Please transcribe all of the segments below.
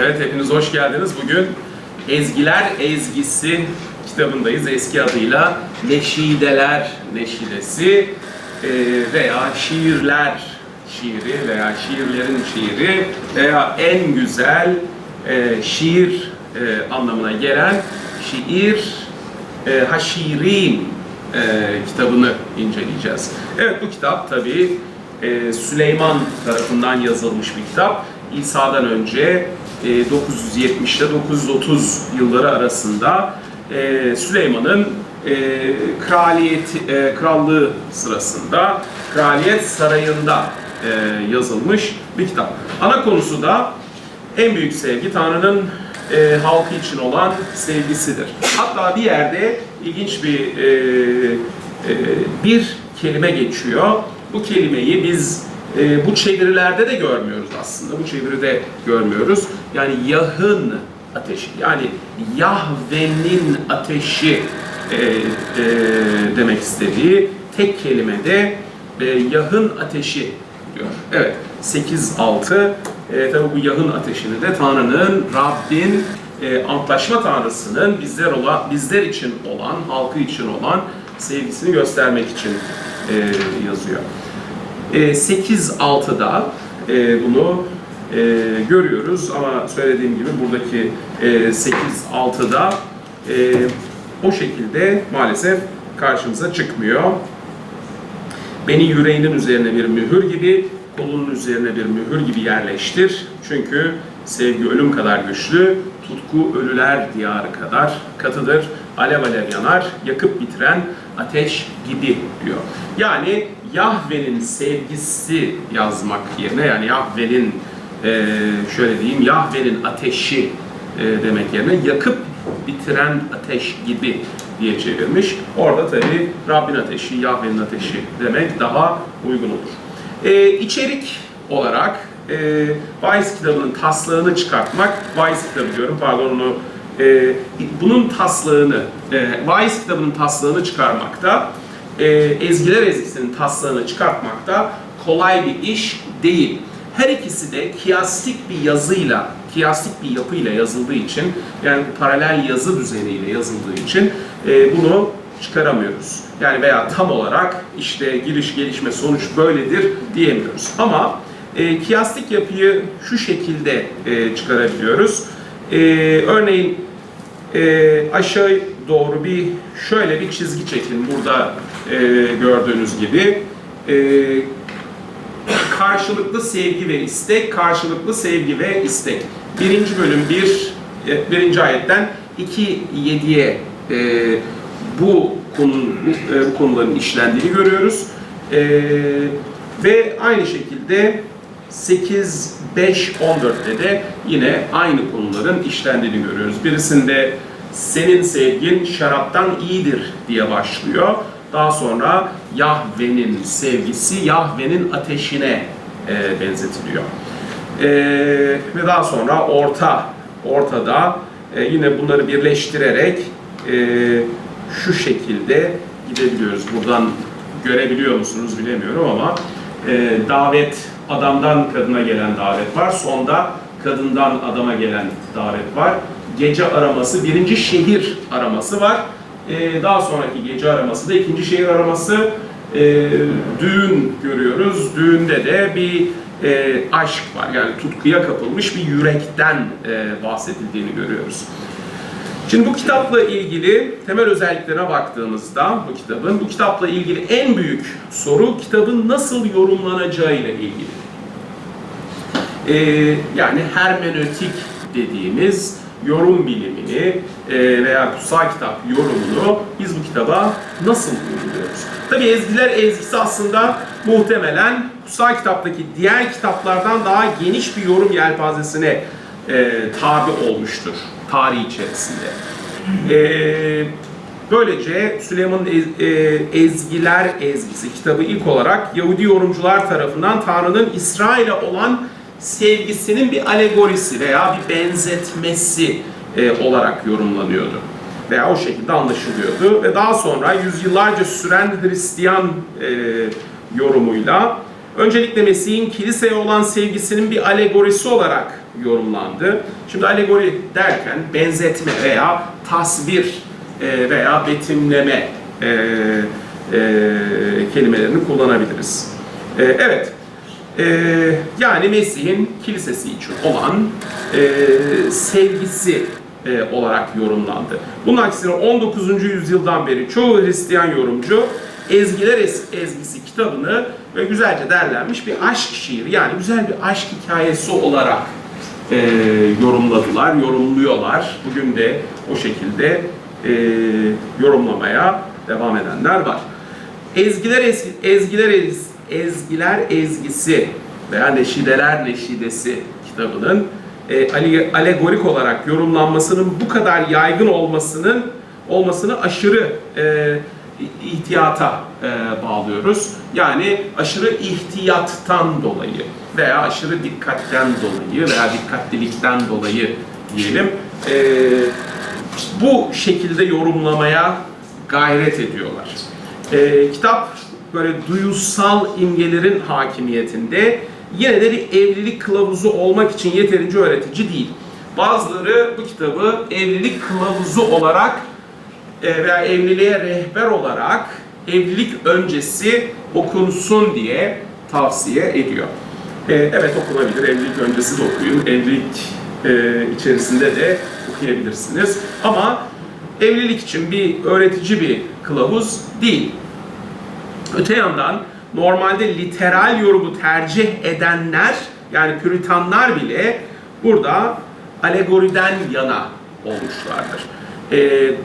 Evet hepiniz hoş geldiniz. Bugün Ezgiler Ezgisi kitabındayız. Eski adıyla Neşideler Neşidesi e, veya Şiirler şiiri veya şiirlerin şiiri veya en güzel e, şiir e, anlamına gelen şiir Haşirin kitabını inceleyeceğiz. Evet bu kitap tabii Süleyman tarafından yazılmış bir kitap. İsa'dan önce 970 ile 930 yılları arasında e, Süleyman'ın e, kraliyet e, krallığı sırasında kraliyet sarayında yazılmış bir kitap. Ana konusu da en büyük sevgi Tanrı'nın e, halkı için olan sevgisidir. Hatta bir yerde ilginç bir e, e, bir kelime geçiyor. Bu kelimeyi biz e, bu çevirilerde de görmüyoruz aslında. Bu çeviride görmüyoruz. Yani Yah'ın ateşi. Yani Yahve'nin ateşi e, e, demek istediği tek kelimede e, Yah'ın ateşi diyor. Evet 8-6 e, tabi bu Yah'ın ateşini de Tanrı'nın, Rabbin, e, antlaşma Tanrısı'nın bizler olan, bizler için olan, halkı için olan sevgisini göstermek için e, yazıyor. E, 8-6'da e, bunu e, görüyoruz ama söylediğim gibi buradaki e, 8-6'da e, o şekilde maalesef karşımıza çıkmıyor. Beni yüreğinin üzerine bir mühür gibi, kolunun üzerine bir mühür gibi yerleştir. Çünkü sevgi ölüm kadar güçlü, tutku ölüler diyarı kadar katıdır. Alev alev yanar, yakıp bitiren ateş gibi diyor. Yani Yahve'nin sevgisi yazmak yerine yani Yahve'nin e, şöyle diyeyim Yahve'nin ateşi e, demek yerine yakıp bitiren ateş gibi diye çevirmiş. Orada tabi Rabbin ateşi, Yahve'nin ateşi demek daha uygun olur. E, içerik olarak e, Weiss kitabının taslağını çıkartmak, Weiss kitabı diyorum pardon onu e, bunun taslağını, e, Weiss kitabının taslağını çıkarmakta, e, Ezgiler Ezgisi'nin taslağını çıkartmakta kolay bir iş değil. Her ikisi de kiyastik bir yazıyla, kiyastik bir yapıyla yazıldığı için, yani paralel yazı düzeniyle yazıldığı için e, bunu çıkaramıyoruz. Yani veya tam olarak işte giriş, gelişme, sonuç böyledir diyemiyoruz. Ama e, kiyastik yapıyı şu şekilde e, çıkarabiliyoruz. E, örneğin e, aşağı doğru bir şöyle bir çizgi çekin burada e, gördüğünüz gibi. E, karşılıklı sevgi ve istek, karşılıklı sevgi ve istek. Birinci bölüm bir, e, birinci ayetten 2-7'ye e, bu konunun, bu, e, bu konuların işlendiğini görüyoruz. E, ve aynı şekilde 8, 5, 14'te de yine aynı konuların işlendiğini görüyoruz. Birisinde senin sevgin şaraptan iyidir diye başlıyor. Daha sonra Yahve'nin sevgisi Yahve'nin ateşine e, benzetiliyor. E, ve daha sonra orta, ortada e, yine bunları birleştirerek e, şu şekilde gidebiliyoruz. Buradan görebiliyor musunuz bilemiyorum ama e, davet adamdan kadına gelen davet var. Sonda kadından adama gelen davet var. Gece araması, birinci şehir araması var. Ee, daha sonraki gece araması da ikinci şehir araması. Ee, düğün görüyoruz. Düğünde de bir e, aşk var. Yani tutkuya kapılmış bir yürekten e, bahsedildiğini görüyoruz. Şimdi bu kitapla ilgili temel özelliklerine baktığımızda bu kitabın, bu kitapla ilgili en büyük soru kitabın nasıl yorumlanacağı ile ilgili. Ee, yani hermenötik dediğimiz yorum bilimini e, veya kutsal kitap yorumunu biz bu kitaba nasıl uyguluyoruz? Tabi ezgiler ezgisi aslında muhtemelen kutsal kitaptaki diğer kitaplardan daha geniş bir yorum yelpazesine e, tabi olmuştur tarih içerisinde. E, böylece Süleyman'ın Ez- Ezgiler Ezgisi kitabı ilk olarak Yahudi yorumcular tarafından Tanrı'nın İsrail'e olan sevgisinin bir alegorisi veya bir benzetmesi e, olarak yorumlanıyordu. Veya o şekilde anlaşılıyordu. Ve daha sonra yüzyıllarca süren Hristiyan e, yorumuyla öncelikle Mesih'in kiliseye olan sevgisinin bir alegorisi olarak yorumlandı. Şimdi alegori derken benzetme veya tasvir e, veya betimleme e, e, kelimelerini kullanabiliriz. E, evet, e, yani Mesih'in kilisesi için olan e, sevgisi e, olarak yorumlandı. Bunun aksine 19. yüzyıldan beri çoğu Hristiyan yorumcu Ezgiler Es- Ezgisi kitabını ve güzelce derlenmiş bir aşk şiiri yani güzel bir aşk hikayesi olarak e, yorumladılar, yorumluyorlar. Bugün de o şekilde e, yorumlamaya devam edenler var. Ezgiler ezgi, ezgiler ez, ezgiler ezgisi veya neşideler neşidesi kitabının e, ale- alegorik olarak yorumlanmasının bu kadar yaygın olmasının olmasını aşırı e, ihtiyata e, bağlıyoruz. Yani aşırı ihtiyattan dolayı veya aşırı dikkatten dolayı veya dikkatlilikten dolayı diyelim e, bu şekilde yorumlamaya gayret ediyorlar. E, kitap böyle duyusal imgelerin hakimiyetinde yine de bir evlilik kılavuzu olmak için yeterince öğretici değil. Bazıları bu kitabı evlilik kılavuzu olarak e, veya evliliğe rehber olarak evlilik öncesi okunsun diye tavsiye ediyor. E, evet okunabilir, evlilik öncesi de okuyun, evlilik e, içerisinde de okuyabilirsiniz. Ama evlilik için bir öğretici bir kılavuz değil. Öte yandan normalde literal yorumu tercih edenler yani püritanlar bile burada alegoriden yana olmuşlardır. Ee,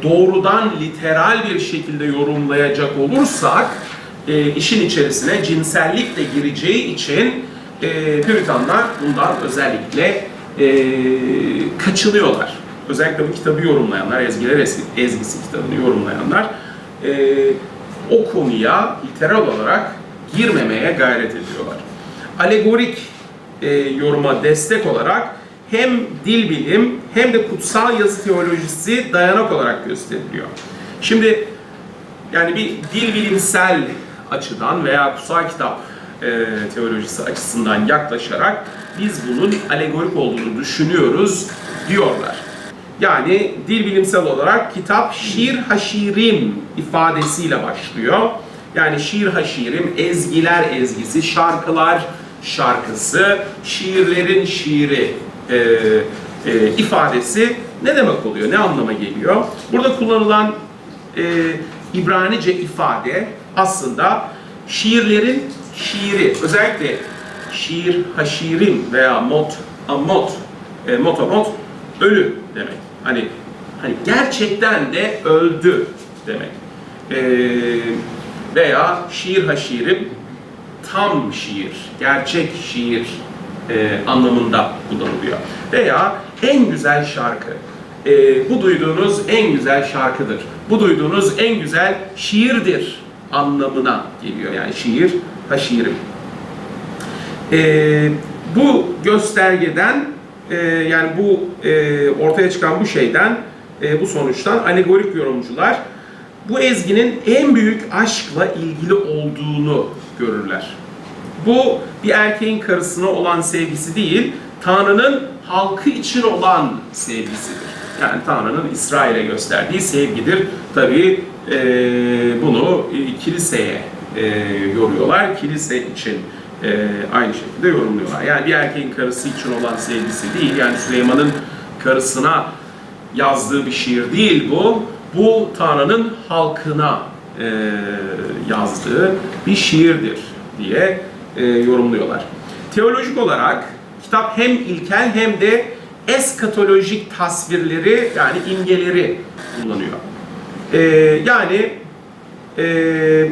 doğrudan literal bir şekilde yorumlayacak olursak e, işin içerisine cinsellik de gireceği için e, püritanlar bundan özellikle e, kaçınıyorlar. Özellikle bu kitabı yorumlayanlar, Ezgiler Ezgi- Ezgisi kitabını yorumlayanlar e, o konuya literal olarak girmemeye gayret ediyorlar. Alegorik e, yoruma destek olarak hem dil bilim hem de kutsal yazı teolojisi dayanak olarak gösteriliyor. Şimdi yani bir dil bilimsel açıdan veya kutsal kitap e, teolojisi açısından yaklaşarak biz bunun alegorik olduğunu düşünüyoruz diyorlar. Yani dil bilimsel olarak kitap şiir haşirim ifadesiyle başlıyor. Yani şiir haşirim, ezgiler ezgisi, şarkılar şarkısı, şiirlerin şiiri e, e, ifadesi ne demek oluyor, ne anlama geliyor? Burada kullanılan e, İbranice ifade aslında şiirlerin şiiri. Özellikle şiir haşirim veya mot amot, e, motomot ölü demek. Hani hani gerçekten de öldü demek. E, veya şiir haşirim tam şiir, gerçek şiir e, anlamında kullanılıyor. Veya en güzel şarkı. E, bu duyduğunuz en güzel şarkıdır. Bu duyduğunuz en güzel şiirdir anlamına geliyor. Yani şiir, haşirim. E, bu göstergeden e, yani bu e, ortaya çıkan bu şeyden e, bu sonuçtan alegorik yorumcular bu ezginin en büyük aşkla ilgili olduğunu görürler. Bu bir erkeğin karısına olan sevgisi değil, Tanrı'nın halkı için olan sevgisidir. Yani Tanrı'nın İsrail'e gösterdiği sevgidir. Tabii e, bunu kiliseye e, yoruyorlar. Kilise için e, aynı şekilde yorumluyorlar. Yani bir erkeğin karısı için olan sevgisi değil. Yani Süleyman'ın karısına yazdığı bir şiir değil bu. Bu Tanrı'nın halkına e, yazdığı bir şiirdir diye e, yorumluyorlar. Teolojik olarak kitap hem ilkel hem de eskatolojik tasvirleri yani imgeleri kullanıyor. E, yani e,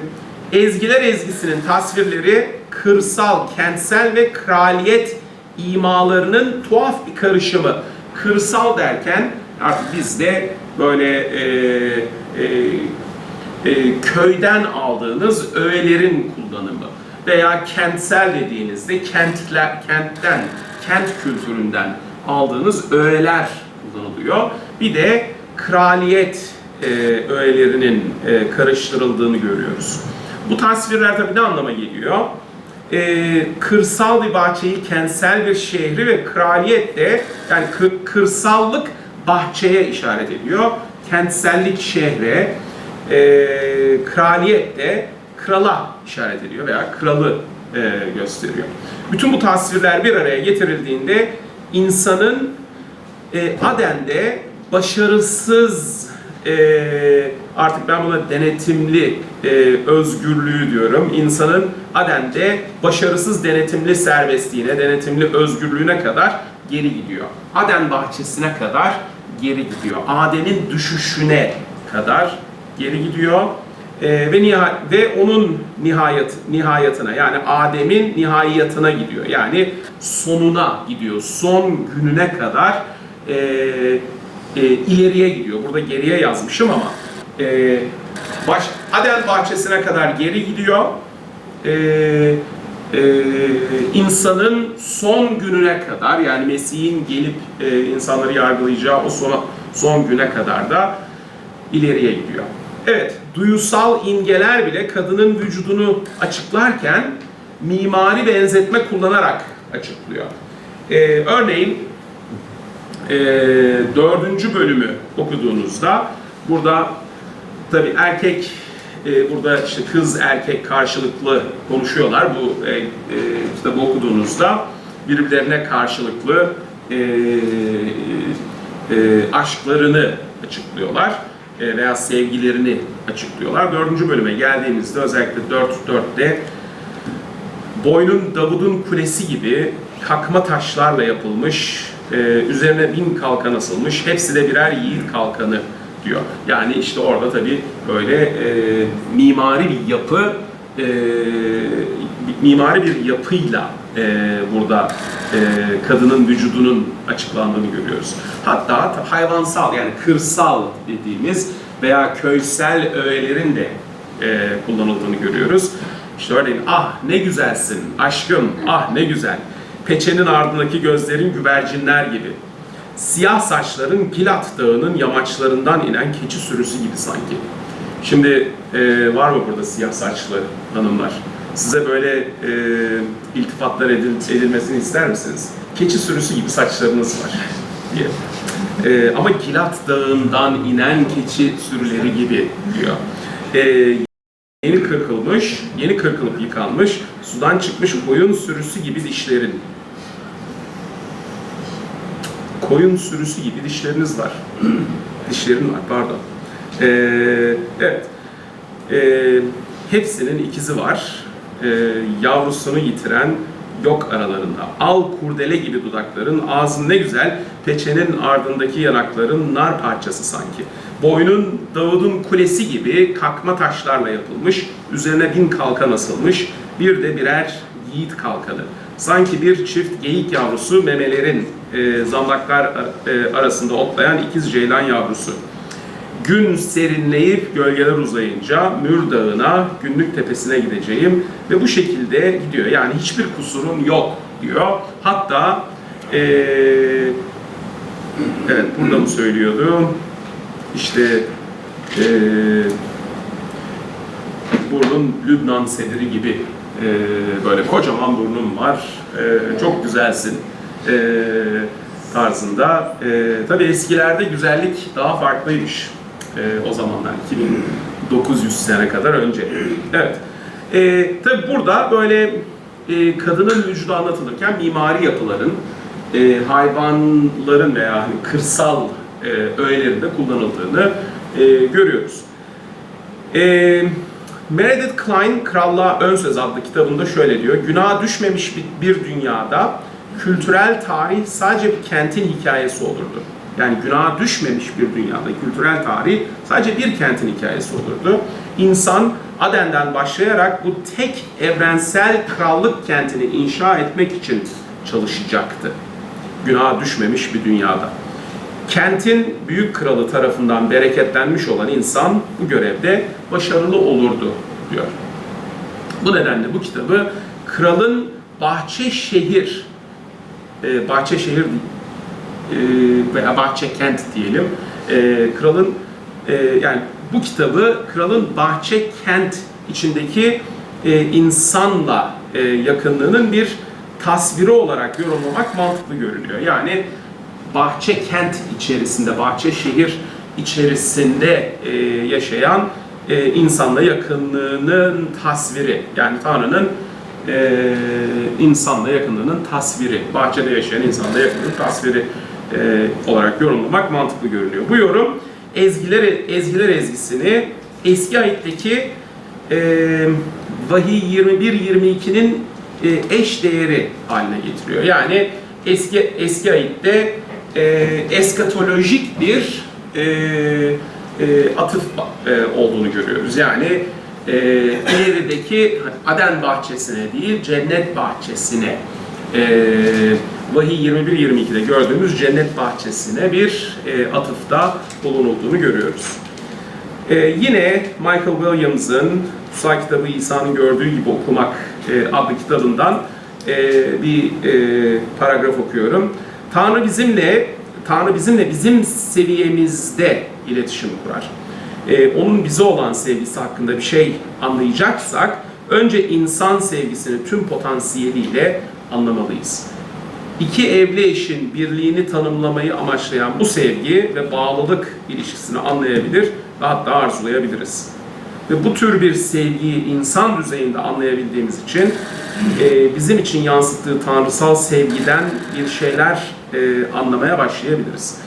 ezgiler ezgisinin tasvirleri kırsal, kentsel ve kraliyet imalarının tuhaf bir karışımı. Kırsal derken artık bizde böyle e, e, e, köyden aldığınız öğelerin kullanımı veya kentsel dediğinizde kentler, kentten, kent kültüründen aldığınız öğeler kullanılıyor. Bir de kraliyet e, öğelerinin e, karıştırıldığını görüyoruz. Bu tasvirler tabii ne anlama geliyor? E, kırsal bir bahçeyi, kentsel bir şehri ve kraliyet de yani kır- kırsallık bahçeye işaret ediyor. Kentsellik şehre, e, kraliyet de krala işaret ediyor veya kralı e, gösteriyor. Bütün bu tasvirler bir araya getirildiğinde insanın e, Aden'de başarısız e, artık ben buna denetimli e, özgürlüğü diyorum. İnsanın Aden'de başarısız denetimli serbestliğine, denetimli özgürlüğüne kadar geri gidiyor. Aden bahçesine kadar geri gidiyor. Adem'in düşüşüne kadar geri gidiyor. Ee, ve niha- ve onun nihayet nihayetine yani Adem'in nihayetine gidiyor. Yani sonuna gidiyor. Son gününe kadar e, e, ileriye gidiyor. Burada geriye yazmışım ama e, baş, Aden bahçesine kadar geri gidiyor. E, e, insanın son gününe kadar yani Mesih'in gelip e, insanları yargılayacağı o son, son güne kadar da ileriye gidiyor. Evet, duyusal imgeler bile kadının vücudunu açıklarken mimari benzetme kullanarak açıklıyor. Ee, örneğin e, dördüncü bölümü okuduğunuzda burada tabi erkek e, burada işte kız erkek karşılıklı konuşuyorlar bu e, e, kitabı okuduğunuzda birbirlerine karşılıklı e, e, aşklarını açıklıyorlar e, veya sevgilerini açıklıyorlar. Dördüncü bölüme geldiğimizde özellikle 4.4'te boynun Davud'un kulesi gibi kakma taşlarla yapılmış, e, üzerine bin kalkan asılmış, hepsi de birer yiğit kalkanı diyor. Yani işte orada tabii böyle e, mimari bir yapı, e, mimari bir yapıyla e, burada e, kadının vücudunun açıklandığını görüyoruz. Hatta hayvansal yani kırsal dediğimiz veya köysel öğelerin de e, kullanıldığını görüyoruz. İşte örneğin ah ne güzelsin aşkım ah ne güzel. Peçenin ardındaki gözlerin güvercinler gibi. Siyah saçların Gilat Dağı'nın yamaçlarından inen keçi sürüsü gibi sanki. Şimdi e, var mı burada siyah saçlı hanımlar? Size böyle e, iltifatlar edil- edilmesini ister misiniz? Keçi sürüsü gibi saçlarınız var diye. E, ama Gilat Dağı'ndan inen keçi sürüleri gibi diyor. E, yeni kırkılmış, yeni kırkılıp yıkanmış, sudan çıkmış koyun sürüsü gibi dişlerin. Koyun sürüsü gibi dişleriniz var. Dişlerin var, pardon. Ee, evet. Ee, hepsinin ikizi var. Ee, yavrusunu yitiren yok aralarında. Al kurdele gibi dudakların, ağzın ne güzel, peçenin ardındaki yanakların nar parçası sanki. Boynun Davud'un kulesi gibi kakma taşlarla yapılmış, üzerine bin kalkan asılmış, bir de birer yiğit kalkanı. Sanki bir çift geyik yavrusu memelerin e, zamlaklar e, arasında otlayan ikiz ceylan yavrusu. Gün serinleyip gölgeler uzayınca Mür Dağı'na, Günlük Tepesi'ne gideceğim ve bu şekilde gidiyor. Yani hiçbir kusurum yok diyor. Hatta e, evet burada mı söylüyordu? İşte e, burnun Lübnan sediri gibi e, böyle kocaman burnum var, e, çok güzelsin e, tarzında. E, tabii eskilerde güzellik daha farklıymış e, o zamanlar, 2900 sene kadar önce. Evet, e, tabii burada böyle e, kadının vücudu anlatılırken mimari yapıların, e, hayvanların veya hani kırsal e, öğelerinde kullanıldığını e, görüyoruz. E, Meredith Klein Krallığa Ön Söz adlı kitabında şöyle diyor. Günaha düşmemiş bir, dünyada kültürel tarih sadece bir kentin hikayesi olurdu. Yani günaha düşmemiş bir dünyada kültürel tarih sadece bir kentin hikayesi olurdu. İnsan Aden'den başlayarak bu tek evrensel krallık kentini inşa etmek için çalışacaktı. Günaha düşmemiş bir dünyada. Kentin büyük kralı tarafından bereketlenmiş olan insan bu görevde başarılı olurdu diyor. Bu nedenle bu kitabı kralın bahçe şehir, e, bahçe şehir e, veya bahçe kent diyelim, e, kralın e, yani bu kitabı kralın bahçe kent içindeki e, insanla e, yakınlığının bir tasviri olarak yorumlamak mantıklı görünüyor. Yani bahçe kent içerisinde, bahçe şehir içerisinde e, yaşayan e, insanla yakınlığının tasviri. Yani Tanrı'nın e, insanla yakınlığının tasviri. Bahçede yaşayan insanla yakınlığının tasviri e, olarak yorumlamak mantıklı görünüyor. Bu yorum ezgiler, ezgiler ezgisini eski ayetteki e, Vahiy 21-22'nin e, eş değeri haline getiriyor. Yani eski eski ayette e, eskatolojik bir e, e, atıf e, olduğunu görüyoruz. Yani e, ilerideki Aden bahçesine değil cennet bahçesine e, Vahiy 21-22'de gördüğümüz cennet bahçesine bir e, atıfta bulunulduğunu görüyoruz. Ee, yine Michael Williams'ın Kutsal Kitabı İsa'nın gördüğü gibi okumak e, adlı kitabından e, bir e, paragraf okuyorum. Tanrı bizimle Tanrı bizimle bizim seviyemizde iletişim kurar. E, onun bize olan sevgisi hakkında bir şey anlayacaksak önce insan sevgisini tüm potansiyeliyle anlamalıyız. İki evli eşin birliğini tanımlamayı amaçlayan bu sevgi ve bağlılık ilişkisini anlayabilir ve hatta arzulayabiliriz. Ve bu tür bir sevgiyi insan düzeyinde anlayabildiğimiz için e, bizim için yansıttığı tanrısal sevgiden bir şeyler e, anlamaya başlayabiliriz.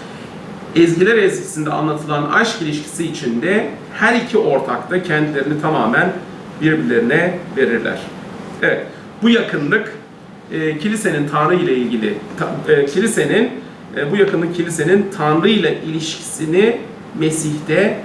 Ezgiler ezgisinde anlatılan aşk ilişkisi içinde her iki ortak da kendilerini tamamen birbirlerine verirler. Evet, bu yakınlık e, kilisenin Tanrı ile ilgili, ta- e, kilisenin e, bu yakınlık kilisenin Tanrı ile ilişkisini Mesih'te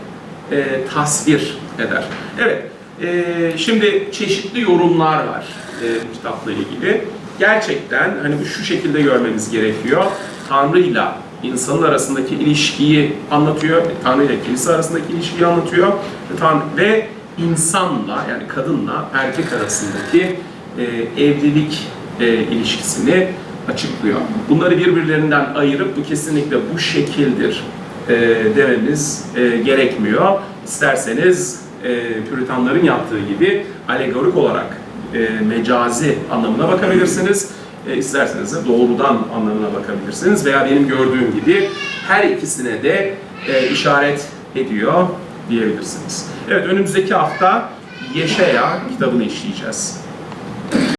e, tasvir eder. Evet, e, şimdi çeşitli yorumlar var e, kitapla ilgili. Gerçekten hani bu şu şekilde görmemiz gerekiyor. Tanrı ile insanın arasındaki ilişkiyi anlatıyor. Tanrı ile kilise arasındaki ilişkiyi anlatıyor. Ve, Tanrı, ve insanla yani kadınla erkek arasındaki e, evlilik e, ilişkisini açıklıyor. Bunları birbirlerinden ayırıp bu kesinlikle bu şekildir e, dememiz e, gerekmiyor. İsterseniz e, Püritanların yaptığı gibi alegorik olarak e, mecazi anlamına bakabilirsiniz. E, isterseniz de doğrudan anlamına bakabilirsiniz veya benim gördüğüm gibi her ikisine de e, işaret ediyor diyebilirsiniz. Evet önümüzdeki hafta Yeşaya kitabını işleyeceğiz.